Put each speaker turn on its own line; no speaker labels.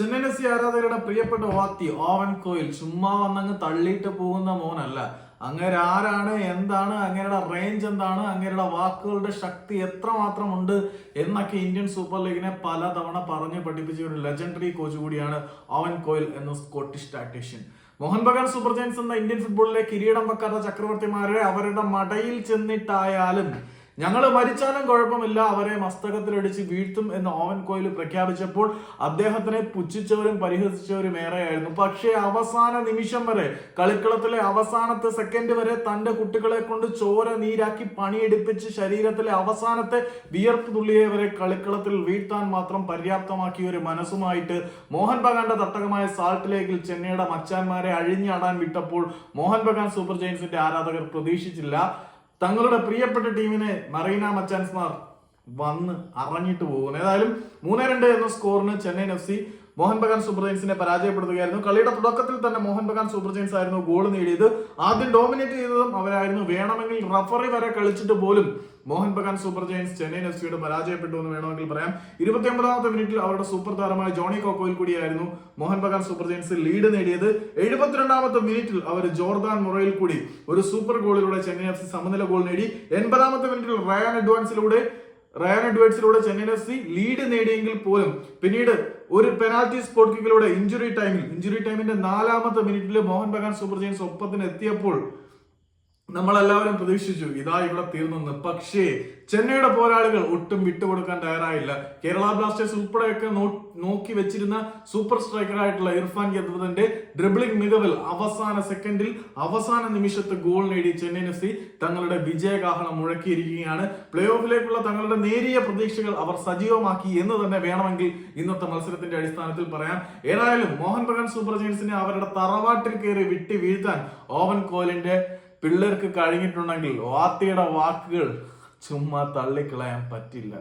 ചെന്നൈയിൻ ആരാധകരുടെ പ്രിയപ്പെട്ട Vaathi oven coil. ചുമ്മാ വന്നങ്ങ് തള്ളിയിട്ട് പോകുന്ന മോനല്ല. അങ്ങേര് ആരാണ് എന്താണ് അങ്ങേരുടെ റേഞ്ച് എന്താണ് അങ്ങേരുടെ വാക്കുകളുടെ ശക്തി എത്രമാത്രം ഉണ്ട് എന്നൊക്കെ ഇന്ത്യൻ സൂപ്പർ ലീഗിനെ പലതവണ പറഞ്ഞ് പഠിപ്പിച്ച ഒരു ലെജൻഡറി കോച്ച് കൂടിയാണ് ഓവൻ കോയിൽ എന്ന Scottish tactician Mohun Bagan super giants എന്ന ഇന്ത്യൻ ഫുട്ബോളിലെ കിരീടം വെക്കാത്ത ചക്രവർത്തിമാരെ അവരുടെ മടയിൽ ചെന്നിട്ടായാലും ഞങ്ങൾ മരിച്ചാലും കുഴപ്പമില്ല. അവരെ മസ്തകത്തിലടിച്ച് വീഴ്ത്തും എന്ന് ഓവൻ കോയിൽ പ്രഖ്യാപിച്ചപ്പോൾ അദ്ദേഹത്തിനെ പുച്ഛിച്ചവരും പരിഹസിച്ചവരും ഏറെയായിരുന്നു. പക്ഷേ അവസാന നിമിഷം വരെ കളിക്കളത്തിലെ അവസാനത്തെ സെക്കൻഡ് വരെ തന്റെ കുട്ടികളെ കൊണ്ട് ചോര നീരാക്കി പണിയെടുപ്പിച്ച് ശരീരത്തിലെ അവസാനത്തെ വിയർപ്പ് തുള്ളിയെ വരെ കളിക്കളത്തിൽ വീഴ്ത്താൻ മാത്രം പര്യാപ്തമാക്കിയ ഒരു മനസ്സുമായിട്ട് മോഹൻ ബഗാന്റെ തട്ടകമായ സാൾട്ട് ലേക്കിൽ ചെന്നൈയുടെ മച്ചാന്മാരെ അഴിഞ്ഞാടാൻ വിട്ടപ്പോൾ മോഹൻ ബഗാൻ സൂപ്പർ ജയൻസിന്റെ ആരാധകർ പ്രതീക്ഷിച്ചില്ല. തങ്ങളുടെ പ്രിയപ്പെട്ട ടീമിനെ മറീന മച്ചാൻസ്മാർ വന്ന് അറിഞ്ഞിട്ട് പോകുന്നു. ഏതായാലും മൂന്ന് രണ്ട് എന്ന സ്കോറിന് Chennaiyin F C Mohun Bagan super ജയൻസിനെ പരാജയപ്പെടുത്തുകയായിരുന്നു. കളിയുടെ തുടക്കത്തിൽ തന്നെ മോഹൻ ബഗാൻ സൂപ്പർ ജയൻസ് ആയിരുന്നു ഗോൾ നേടിയത്. ആദ്യം ഡോമിനേറ്റ് ചെയ്തതും അവരായിരുന്നു. വേണമെങ്കിൽ റഫറി വരെ കളിച്ചിട്ട് പോലും Mohun Bagan super giants Chennaiyin F സിയുടെ പരാജയപ്പെട്ടു എന്ന് വേണമെങ്കിൽ പറയാം. ഇരുപത്തിയൊമ്പതാമത്തെ മിനിറ്റിൽ അവരുടെ സൂപ്പർ താരമായ ജോണി കോക്കോയിൽ കൂടിയായിരുന്നു Mohun Bagan super giants lead നേടിയത്. എഴുപത്തിരണ്ടാമത്തെ മിനിറ്റിൽ അവർ ജോർദാൻ മുറയിൽ കൂടി ഒരു സൂപ്പർ ഗോളിലൂടെ ചെന്നൈ എഫ് സി സമനില ഗോൾ നേടി. എൺപതാമത്തെ മിനിറ്റിൽ റയാൻ അഡ്വാൻസിലൂടെ റയാൻ എഡ്വേർഡ്സിലൂടെ ചെന്നൈയിൻ എഫ് സി ലീഡ് നേടിയെങ്കിൽ പോലും പിന്നീട് ഒരു പെനാൽറ്റി സ്പോട്ട് കിക്കിലൂടെ ഇഞ്ചുറി ടൈമിൽ ഇഞ്ചുറി ടൈമിന്റെ നാലാമത്തെ മിനിറ്റിൽ മോഹൻ ബഗാൻ സൂപ്പർ ജയൻസ് ഒപ്പത്തിന് എത്തിയപ്പോൾ നമ്മളെല്ലാവരും പ്രതീക്ഷിച്ചു ഇതാ ഇവിടെ തീർന്നെന്ന്. പക്ഷേ ചെന്നൈയുടെ പോരാളികൾ ഒട്ടും വിട്ടുകൊടുക്കാൻ തയ്യാറായില്ല. കേരള ബ്ലാസ്റ്റേഴ്സ് ഉൾപ്പെടെയൊക്കെ നോക്കി വെച്ചിരുന്ന സൂപ്പർ സ്ട്രൈക്കറായിട്ടുള്ള ഇർഫാൻ യദവന്റെ ഡ്രിബ്ലിംഗ് മികവിൽ അവസാന സെക്കൻഡിൽ അവസാന നിമിഷത്ത് ഗോൾ നേടി ചെന്നൈയിൻ എഫ് സി തങ്ങളുടെ വിജയകാഹളം മുഴക്കിയിരിക്കുകയാണ്. പ്ലേ ഓഫിലേക്കുള്ള തങ്ങളുടെ നേരിയ പ്രതീക്ഷകൾ അവർ സജീവമാക്കി എന്ന് തന്നെ വേണമെങ്കിൽ ഇന്നത്തെ മത്സരത്തിന്റെ അടിസ്ഥാനത്തിൽ പറയാം. ഏതായാലും മോഹൻ ബഗാൻ സൂപ്പർ ജയൻസിനെ അവരുടെ തറവാട്ടിൽ കയറി വിട്ടി വീഴ്ത്താൻ ഓവൻ കോലിന്റെ പിള്ളേർക്ക് കഴിഞ്ഞിട്ടുണ്ടെങ്കിൽ വാത്തിയുടെ വാക്കുകൾ ചുമ്മാ തള്ളിക്കളയാൻ പറ്റില്ല